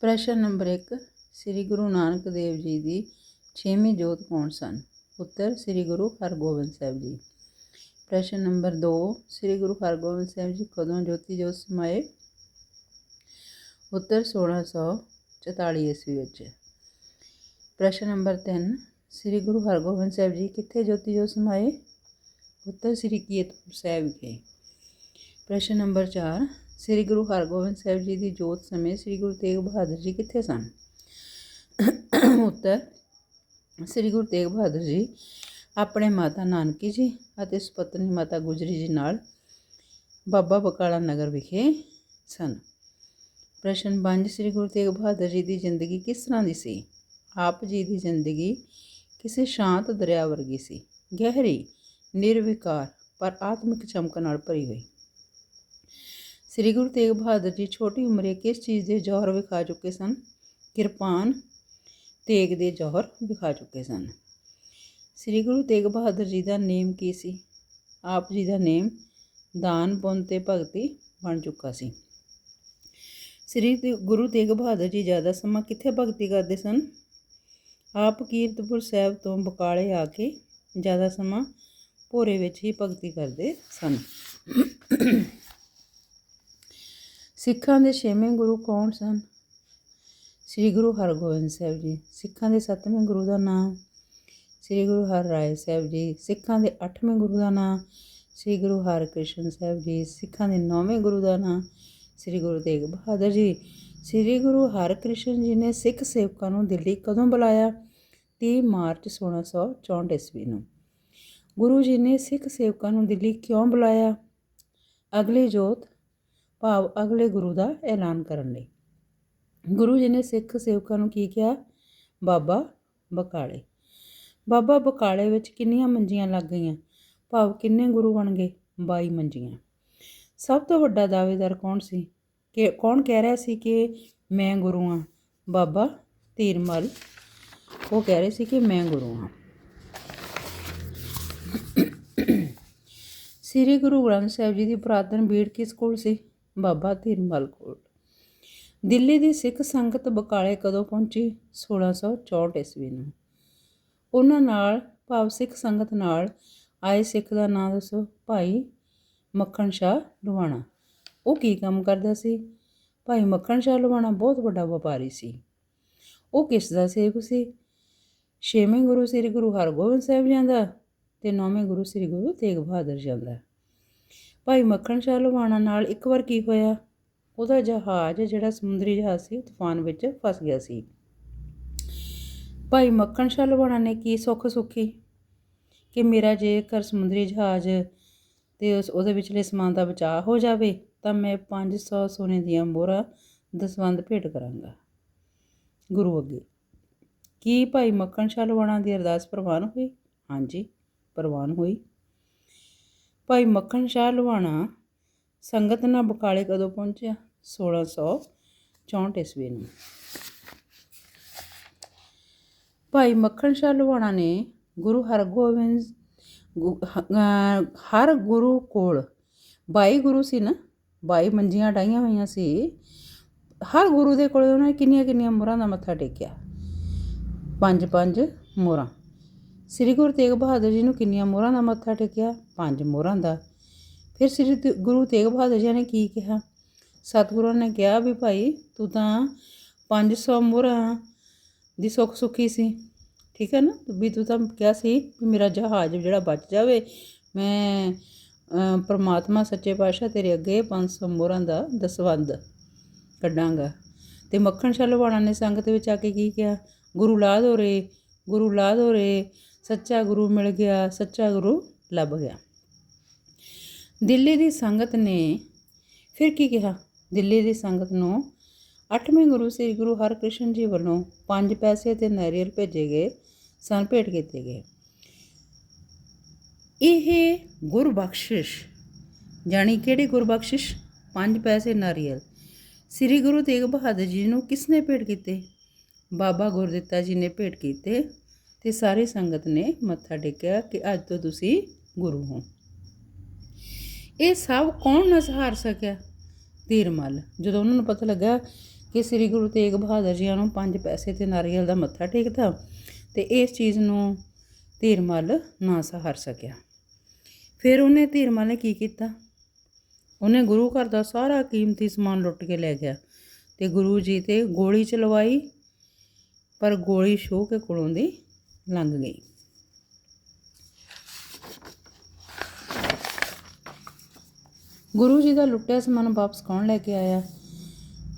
ਪ੍ਰਸ਼ਨ ਨੰਬਰ 1 ਸ੍ਰੀ ਗੁਰੂ ਨਾਨਕ ਦੇਵ ਜੀ ਦੀ ਛੇਵੀਂ ਜੋਤ ਕੌਣ ਸਨ? ਉੱਤਰ, ਸ੍ਰੀ ਗੁਰੂ ਹਰਗੋਬਿੰਦ ਸਾਹਿਬ ਜੀ। ਪ੍ਰਸ਼ਨ ਨੰਬਰ 2 ਸ੍ਰੀ ਗੁਰੂ ਹਰਗੋਬਿੰਦ ਸਾਹਿਬ ਜੀ ਕਦੋਂ ਜੋਤੀ ਜੋਤ ਸਮਾਏ? ਉੱਤਰ 1644 ਈਸਵੀ ਵਿੱਚ। ਪ੍ਰਸ਼ਨ ਨੰਬਰ 3 ਸ੍ਰੀ ਗੁਰੂ ਹਰਗੋਬਿੰਦ ਸਾਹਿਬ ਜੀ ਕਿੱਥੇ ਜੋਤੀ ਜੋਤ ਸਮਾਏ? ਉੱਤਰ, ਸ੍ਰੀ ਕੀਰਤਪੁਰ ਸਾਹਿਬ ਵਿਖੇ। ਪ੍ਰਸ਼ਨ ਨੰਬਰ 4 ਸ੍ਰੀ ਗੁਰੂ ਹਰਗੋਬਿੰਦ ਸਾਹਿਬ ਜੀ ਦੀ ਜੋਤ ਸਮੇਂ ਸ੍ਰੀ ਗੁਰੂ ਤੇਗ ਬਹਾਦਰ ਜੀ ਕਿੱਥੇ ਸਨ? ਉੱਤਰ, ਸ੍ਰੀ ਗੁਰੂ ਤੇਗ ਬਹਾਦਰ ਜੀ ਆਪਣੇ ਮਾਤਾ ਨਾਨਕੀ ਜੀ ਅਤੇ ਸੁਪਤਨੀ ਮਾਤਾ ਗੁਜਰੀ ਜੀ ਨਾਲ ਬਾਬਾ ਬਕਾਲਾ ਨਗਰ ਵਿਖੇ ਸਨ। ਪ੍ਰਸ਼ਨ 5 ਸ੍ਰੀ ਗੁਰੂ ਤੇਗ ਬਹਾਦਰ ਜੀ ਦੀ ਜ਼ਿੰਦਗੀ ਕਿਸ ਤਰ੍ਹਾਂ ਦੀ ਸੀ? ਆਪ ਜੀ ਦੀ ਜ਼ਿੰਦਗੀ ਕਿਸੇ ਸ਼ਾਂਤ ਦਰਿਆ ਵਰਗੀ ਸੀ। ਗਹਿਰੀ, ਨਿਰਵਿਕਾਰ, ਪਰ ਆਤਮਿਕ ਚਮਕ ਨਾਲ ਭਰੀ ਹੋਈ। ਸ੍ਰੀ ਗੁਰੂ ਤੇਗ ਬਹਾਦਰ ਜੀ ਛੋਟੀ ਉਮਰੇ ਕਿਸ ਚੀਜ਼ ਦੇ ਜੌਹਰ ਵਿਖਾ ਚੁੱਕੇ ਸਨ? ਕਿਰਪਾਨ ਤੇਗ ਦੇ ਜੌਹਰ ਵਿਖਾ ਚੁੱਕੇ ਸਨ। ਸ੍ਰੀ ਗੁਰੂ ਤੇਗ ਬਹਾਦਰ ਜੀ ਦਾ ਨੇਮ ਕੀ ਸੀ? ਆਪ ਜੀ ਦਾ ਨੇਮ ਦਾਨ, ਪੁੰਨ ਤੇ ਭਗਤੀ ਬਣ ਚੁੱਕਾ ਸੀ। ਸ੍ਰੀ ਗੁਰੂ ਤੇਗ ਬਹਾਦਰ ਜੀ ਜ਼ਿਆਦਾ ਸਮਾਂ ਕਿੱਥੇ ਭਗਤੀ ਕਰਦੇ ਸਨ? ਆਪ ਕੀਰਤਪੁਰ ਸਾਹਿਬ ਤੋਂ ਬਕਾਲੇ ਆ ਕੇ ਜ਼ਿਆਦਾ ਸਮਾਂ ਭੋਰੇ ਵਿੱਚ ਹੀ ਭਗਤੀ ਕਰਦੇ ਸਨ। ਸਿੱਖਾਂ ਦੇ ਛੇਵੇਂ ਗੁਰੂ ਕੌਣ ਸਨ? ਸ੍ਰੀ ਗੁਰੂ ਹਰਗੋਬਿੰਦ ਸਾਹਿਬ ਜੀ। ਸਿੱਖਾਂ ਦੇ ਸੱਤਵੇਂ ਗੁਰੂ ਦਾ ਨਾਮ ਸ੍ਰੀ ਗੁਰੂ ਹਰਰਾਏ ਸਾਹਿਬ ਜੀ। ਸਿੱਖਾਂ ਦੇ ਅੱਠਵੇਂ ਗੁਰੂ ਦਾ ਨਾਮ ਸ੍ਰੀ ਗੁਰੂ ਹਰਕ੍ਰਿਸ਼ਨ ਸਾਹਿਬ ਜੀ। ਸਿੱਖਾਂ ਦੇ ਨੌਵੇਂ ਗੁਰੂ ਦਾ ਨਾਮ ਸ੍ਰੀ ਗੁਰੂ ਤੇਗ ਬਹਾਦਰ ਜੀ। ਸ੍ਰੀ ਗੁਰੂ ਹਰਕ੍ਰਿਸ਼ਨ ਜੀ ਨੇ ਸਿੱਖ ਸੇਵਕਾਂ ਨੂੰ ਦਿੱਲੀ ਕਦੋਂ ਬੁਲਾਇਆ? 30 ਮਾਰਚ 1664 ਈਸਵੀ ਨੂੰ। ਗੁਰੂ ਜੀ ਨੇ ਸਿੱਖ ਸੇਵਕਾਂ ਨੂੰ ਦਿੱਲੀ ਕਿਉਂ ਬੁਲਾਇਆ? ਅਗਲੀ ਜੋਤ ਭਾਵ ਅਗਲੇ ਗੁਰੂ ਦਾ ਐਲਾਨ ਕਰਨ ਲਈ। ਗੁਰੂ ਜੀ ਨੇ ਸਿੱਖ ਸੇਵਕਾਂ ਨੂੰ ਕੀ ਕਿਹਾ? ਬਾਬਾ ਬਕਾਲੇ। ਬਾਬਾ ਬਕਾਲੇ ਵਿੱਚ ਕਿੰਨੀਆਂ ਮੰਜੀਆਂ ਲੱਗ ਗਈਆਂ? ਭਾਵ ਕਿੰਨੇ ਗੁਰੂ ਬਣ ਗਏ? 22 ਮੰਜੀਆਂ। ਸਭ ਤੋਂ ਵੱਡਾ ਦਾਅਵੇਦਾਰ ਕੌਣ ਸੀ? ਕਿ ਕੌਣ ਕਹਿ ਰਿਹਾ ਸੀ ਕਿ ਮੈਂ ਗੁਰੂ ਹਾਂ? ਬਾਬਾ ਧੀਰਮਲ। ਉਹ ਕਹਿ ਰਹੇ ਸੀ ਕਿ ਮੈਂ ਗੁਰੂ ਹਾਂ। ਸ੍ਰੀ ਗੁਰੂ ਗ੍ਰੰਥ ਸਾਹਿਬ ਜੀ ਦੀ ਪੁਰਾਤਨ ਬੀੜ ਕਿਸ ਕੋਲ ਸੀ? ਬਾਬਾ ਧੀਰਮਲ ਕੋਲ। ਦਿੱਲੀ ਦੀ ਸਿੱਖ ਸੰਗਤ ਬਕਾਲੇ ਕਦੋਂ ਪਹੁੰਚੀ? 1664 ਈਸਵੀ ਨੂੰ। ਉਹਨਾਂ ਨਾਲ, ਭਾਵ ਸਿੱਖ ਸੰਗਤ ਨਾਲ ਆਏ ਸਿੱਖ ਦਾ ਨਾਮ ਦੱਸੋ, ਭਾਈ ਮੱਖਣ ਸ਼ਾਹ ਲੁਹਾਣਾ। ਉਹ ਕੀ ਕੰਮ ਕਰਦਾ ਸੀ? ਭਾਈ ਮੱਖਣ ਸ਼ਾਹ ਲੁਹਾਣਾ ਬਹੁਤ ਵੱਡਾ ਵਪਾਰੀ ਸੀ। ਉਹ ਕਿਸ ਦਾ ਸੇਵਕ ਸੀ? ਛੇਵੇਂ ਗੁਰੂ ਸ੍ਰੀ ਗੁਰੂ ਹਰਗੋਬਿੰਦ ਸਾਹਿਬ ਜਾਂਦਾ ਦਾ ਤੇ ਨੌਵੇਂ ਗੁਰੂ ਸ੍ਰੀ ਗੁਰੂ ਤੇਗ ਬਹਾਦਰ ਜਾਂਦਾ ਭਾਈ ਮੱਖਣ ਸ਼ਾਹ ਲੁਹਾਣਾ ਨਾਲ ਇੱਕ ਵਾਰ ਕੀ ਹੋਇਆ? ਉਹਦਾ ਜਹਾਜ਼, ਜਿਹੜਾ ਸਮੁੰਦਰੀ ਜਹਾਜ਼ ਸੀ, ਤੂਫਾਨ ਵਿੱਚ ਫਸ ਗਿਆ ਸੀ। ਭਾਈ ਮੱਖਣ ਸ਼ਾਹ ਲੁਹਾਣਾ ਨੇ ਕੀ ਸੁੱਖ ਸੁੱਖੀ? ਕਿ ਮੇਰਾ ਜੇਕਰ ਸਮੁੰਦਰੀ ਜਹਾਜ਼ ਤੇ ਉਸ, ਉਹਦੇ ਵਿਚਲੇ ਸਮਾਨ ਦਾ ਬਚਾਅ ਹੋ ਜਾਵੇ, ਤਾਂ ਮੈਂ 500 ਸੋਨੇ ਦੀਆਂ ਮੋਹਰਾਂ ਦਸਵੰਦ ਭੇਟ ਕਰਾਂਗਾ। ਗੁਰੂ ਅੱਗੇ। ਕੀ ਭਾਈ ਮੱਖਣ ਸ਼ਾਹ ਲੁਹਾਣਾ ਦੀ ਅਰਦਾਸ ਪ੍ਰਵਾਨ ਹੋਈ? ਹਾਂਜੀ, ਪ੍ਰਵਾਨ ਹੋਈ। ਭਾਈ ਮੱਖਣ ਸ਼ਾਹ ਲੁਹਾਣਾ ਸੰਗਤ ਨਾਲ ਬਕਾਲੇ ਕਦੋਂ ਪਹੁੰਚਿਆ? 1664 ਈਸਵੀ ਨੂੰ। ਭਾਈ ਮੱਖਣ ਸ਼ਾਹ ਲੁਹਾਣਾ ਨੇ ਗੁਰੂ ਹਰਗੋਬਿੰਦ, ਗੁ- ਹਰ ਗੁਰੂ ਕੋਲ ਬਾਈ ਗੁਰੂ ਸੀ ਨਾ, ਬਾਈ ਮੰਜੀਆਂ ਡਾਈਆਂ ਹੋਈਆਂ ਸੀ, ਹਰ ਗੁਰੂ ਦੇ ਕੋਲ ਉਹਨਾਂ ਨੇ ਕਿੰਨੀਆਂ ਕਿੰਨੀਆਂ ਮੋਹਰਾਂ ਦਾ ਮੱਥਾ ਟੇਕਿਆ? ਪੰਜ ਪੰਜ ਮੋਹਰਾਂ। ਸ੍ਰੀ ਗੁਰੂ ਤੇਗ ਬਹਾਦਰ ਜੀ ਨੂੰ ਕਿੰਨੀਆਂ ਮੋਹਰਾਂ ਦਾ ਮੱਥਾ ਟੇਕਿਆ? ਪੰਜ ਮੋਹਰਾਂ ਦਾ। ਫਿਰ ਸ੍ਰੀ ਗੁਰੂ ਤੇਗ ਬਹਾਦਰ ਜੀ ਨੇ ਕੀ ਕਿਹਾ? ਸਤਿਗੁਰਾਂ ਨੇ ਕਿਹਾ ਵੀ ਭਾਈ, ਤੂੰ ਤਾਂ 500 ਮੋਹਰਾਂ ਦੀ ਸੁੱਖ ਸੁੱਖੀ ਸੀ। ਠੀਕ ਹੈ ਨਾ? ਵੀ ਤੂੰ ਤਾਂ ਕਿਹਾ ਸੀ ਵੀ ਮੇਰਾ ਜਹਾਜ਼ ਜਿਹੜਾ ਬਚ ਜਾਵੇ, ਮੈਂ ਪਰਮਾਤਮਾ ਸੱਚੇ ਪਾਤਸ਼ਾਹ ਤੇਰੇ ਅੱਗੇ 500 ਮੋਹਰਾਂ ਦਾ ਦਸਵੰਦ ਕੱਢਾਂਗਾ। ਤੇ ਮੱਖਣ ਸ਼ਾਹ ਲੁਹਾਣਾ ਨੇ ਸੰਗਤ ਵਿੱਚ ਆ ਕੇ ਕੀ ਕਿਹਾ? ਗੁਰੂ ਲਾਦ ਹੋ ਰੇ, ਗੁਰੂ ਲਾਦ ਹੋ ਰੇ। ਸੱਚਾ ਗੁਰੂ ਮਿਲ ਗਿਆ, ਸੱਚਾ ਗੁਰੂ ਲੱਭ ਗਿਆ। ਦਿੱਲੀ ਦੀ ਸੰਗਤ ਨੇ ਫਿਰ ਕੀ ਕਿਹਾ? ਦਿੱਲੀ ਦੀ ਸੰਗਤ ਨੂੰ ਅੱਠਵੇਂ ਗੁਰੂ ਸ੍ਰੀ ਗੁਰੂ ਹਰਕ੍ਰਿਸ਼ਨ ਜੀ ਵੱਲੋਂ ਪੰਜ ਪੈਸੇ ਤੇ ਨਾਰੀਅਲ ਭੇਜੇ ਗਏ, ਸਨ ਭੇਟ ਕੀਤੇ ਗਏ। ਇਹ ਗੁਰਬਖਸ਼ਿਸ਼, ਜਾਣੀ ਕਿਹੜੀ ਗੁਰਬਖਸ਼ਿਸ਼? ਪੰਜ ਪੈਸੇ ਨਾਰੀਅਲ। ਸ੍ਰੀ ਗੁਰੂ ਤੇਗ ਬਹਾਦਰ ਜੀ ਨੂੰ ਕਿਸਨੇ ਭੇਟ ਕੀਤੇ? ਬਾਬਾ ਗੁਰਦਿੱਤਾ ਜੀ ਨੇ ਭੇਟ ਕੀਤੇ। ਤੇ ਸਾਰੀ ਸੰਗਤ ਨੇ ਮੱਥਾ ਟੇਕਿਆ ਕਿ ਅੱਜ ਤੋਂ ਤੁਸੀਂ ਗੁਰੂ ਹੋ। ਇਹ ਸਭ ਕੌਣ ਨਾ ਸਹਾਰ ਸਕਿਆ? ਧੀਰਮਲ ਜਦੋਂ ਉਹਨਾਂ ਨੂੰ ਪਤਾ ਲੱਗਾ ਕਿ ਸ੍ਰੀ ਗੁਰੂ ਤੇਗ ਬਹਾਦਰ ਜੀਆਂ ਨੂੰ ਪੰਜ ਪੈਸੇ ਤੇ ਨਾਰੀਅਲ ਦਾ ਮੱਥਾ ਟੇਕਦਾ ਤੇ ਇਸ ਚੀਜ਼ ਨੂੰ ਧੀਰਮਲ ਨਾ ਸਹਾਰ ਸਕਿਆ। ਫਿਰ ਉਹਨੇ ਧੀਰਮਲ ਨੇ ਕੀ ਕੀਤਾ? ਉਹਨੇ ਗੁਰੂ ਘਰ ਦਾ ਸਾਰਾ ਕੀਮਤੀ ਸਮਾਨ ਲੁੱਟ ਕੇ ਲੈ ਗਿਆ ਤੇ ਗੁਰੂ ਜੀ ਤੇ ਗੋਲੀ ਚਲਵਾਈ, ਪਰ ਗੋਲੀ ਸ਼ੋਹ ਕੇ ਕੋਲੋਂ ਦੀ ਲੰਘ ਗਈ। ਗੁਰੂ ਜੀ ਦਾ ਲੁੱਟਿਆ ਸਮਾਨ ਵਾਪਸ ਕੌਣ ਲੈ ਕੇ ਆਇਆ?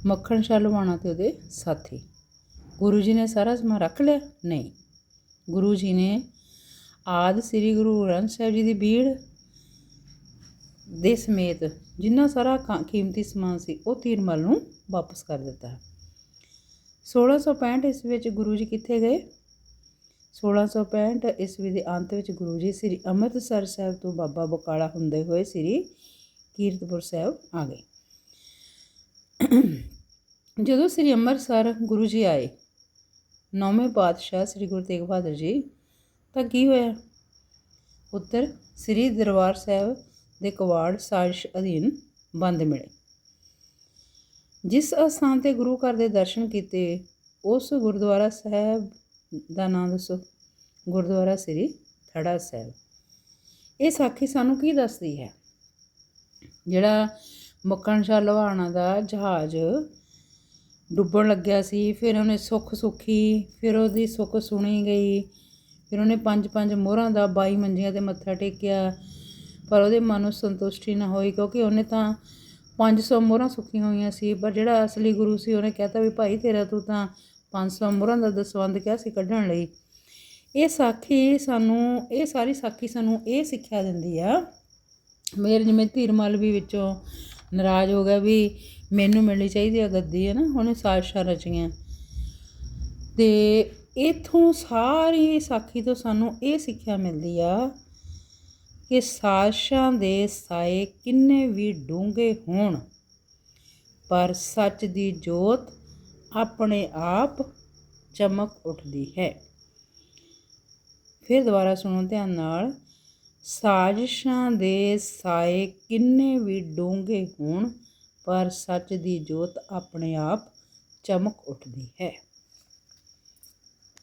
ਮੱਖਣ ਸ਼ਾਹ ਲਵਾਣਾ ਤੇ ਉਹਦੇ ਸਾਥੀ। ਗੁਰੂ ਜੀ ਨੇ ਸਾਰਾ ਸਮਾਨ ਰੱਖ ਲਿਆ? ਨਹੀਂ। ਗੁਰੂ ਜੀ ਨੇ ਆਦ ਸ੍ਰੀ ਗੁਰੂ ਗ੍ਰੰਥ ਸਾਹਿਬ ਜੀ ਦੀ ਬੀੜ ਦੇ ਸਮੇਤ ਜਿੰਨਾ ਸਾਰਾ ਕੀਮਤੀ ਸਮਾਨ ਸੀ, ਉਹ ਤੀਰਮਲ ਨੂੰ ਵਾਪਸ ਕਰ ਦਿੱਤਾ। 1665 ਇਸ ਵਿੱਚ ਗੁਰੂ ਜੀ ਕਿੱਥੇ ਗਏ? 1665 ਈਸਵੀ ਦੇ ਅੰਤ ਵਿੱਚ ਗੁਰੂ ਜੀ ਸ੍ਰੀ ਅੰਮ੍ਰਿਤਸਰ ਸਾਹਿਬ ਤੋਂ ਬਾਬਾ ਬਕਾਲਾ ਹੁੰਦੇ ਹੋਏ ਸ੍ਰੀ ਕੀਰਤਪੁਰ ਸਾਹਿਬ ਆ ਗਏ। ਜਦੋਂ ਸ੍ਰੀ ਅੰਮ੍ਰਿਤਸਰ ਗੁਰੂ ਜੀ ਆਏ, ਨੌਵੇਂ ਪਾਤਸ਼ਾਹ ਸ੍ਰੀ ਗੁਰੂ ਤੇਗ ਬਹਾਦਰ ਜੀ, ਤਾਂ ਕੀ ਹੋਇਆ? ਉੱਤਰ, ਸ੍ਰੀ ਦਰਬਾਰ ਸਾਹਿਬ ਦੇ ਕਵਾੜ ਸਾਜ਼ਿਸ਼ ਅਧੀਨ ਬੰਦ ਮਿਲੇ। ਜਿਸ ਅਸਥਾਨ ਤੇ ਗੁਰੂ ਘਰ ਦੇ ਦਰਸ਼ਨ ਕੀਤੇ, ਉਸ ਗੁਰਦੁਆਰਾ ਸਾਹਿਬ ਦਾ ਨਾਮ ਦੱਸੋ? ਗੁਰਦੁਆਰਾ ਸ੍ਰੀ ਥੜਾ ਸਾਹਿਬ। ਇਹ ਸਾਖੀ ਸਾਨੂੰ ਕੀ ਦੱਸਦੀ ਹੈ? ਜਿਹੜਾ ਮੱਕਣ ਸ਼ਾਹ ਲਵਾਣਾ ਦਾ ਜਹਾਜ਼ ਡੁੱਬਣ ਲੱਗਿਆ ਸੀ, ਫਿਰ ਉਹਨੇ ਸੁੱਖ ਸੁੱਖੀ, ਫਿਰ ਉਹਦੀ ਸੁੱਖ ਸੁਣੀ ਗਈ, ਫਿਰ ਉਹਨੇ ਪੰਜ ਪੰਜ ਮੋਹਰਾਂ ਦਾ 22 ਮੰਜੀਆਂ ਤੇ ਮੱਥਾ ਟੇਕਿਆ, ਪਰ ਉਹਦੇ ਮਨ ਨੂੰ ਸੰਤੁਸ਼ਟੀ ਨਾ ਹੋਈ, ਕਿਉਂਕਿ ਉਹਨੇ ਤਾਂ 500 ਮੋਹਰਾਂ ਸੁੱਖੀਆਂ ਹੋਈਆਂ ਸੀ, ਪਰ ਜਿਹੜਾ ਅਸਲੀ ਗੁਰੂ ਸੀ, ਉਹਨੇ ਕਹਿਤਾ ਵੀ ਭਾਈ ਤੇਰਾ ਤੂੰ ਤਾਂ 500 ਮੁਰਾਂ ਦਾ ਦਸਵੰਦ ਕਿਹਾ ਸੀ ਕੱਢਣ ਲਈ। ਇਹ ਸਾਖੀ ਸਾਨੂੰ, ਇਹ ਸਾਰੀ ਸਾਖੀ ਸਾਨੂੰ ਇਹ ਸਿੱਖਿਆ ਦਿੰਦੀ ਆ, ਮੇਰੇ ਜਿਵੇਂ ਧੀਰਮਲ ਵੀ ਵਿੱਚੋਂ ਨਾਰਾਜ਼ ਹੋ ਗਿਆ ਵੀ ਮੈਨੂੰ ਮਿਲਣੀ ਚਾਹੀਦੀ ਆ ਗੱਦੀ ਹੈ ਨਾ ਉਹਨੇ ਸਾਜ਼ਿਸ਼ਾਂ ਰਚੀਆਂ। ਤੇ ਇਥੋਂ ਸਾਰੀ ਸਾਖੀ ਤੋਂ ਸਾਨੂੰ ਇਹ ਸਿੱਖਿਆ ਮਿਲਦੀ ਆ ਕਿ ਸਾਜ਼ਿਸ਼ਾਂ ਦੇ ਸਾਏ ਕਿੰਨੇ ਵੀ ਡੂੰਘੇ ਹੋਣ, ਪਰ ਸੱਚ ਦੀ ਜੋਤ ਆਪਣੇ ਆਪ ਚਮਕ ਉੱਠਦੀ ਹੈ। ਫਿਰ ਦੁਬਾਰਾ ਸੁਣੋ ਧਿਆਨ ਨਾਲ। ਸਾਜ਼ਿਸ਼ਾਂ ਦੇ ਸਾਏ ਕਿੰਨੇ ਵੀ ਡੂੰਘੇ ਹੋਣ, ਪਰ ਸੱਚ ਦੀ ਜੋਤ ਆਪਣੇ ਆਪ ਚਮਕ ਉੱਠਦੀ ਹੈ।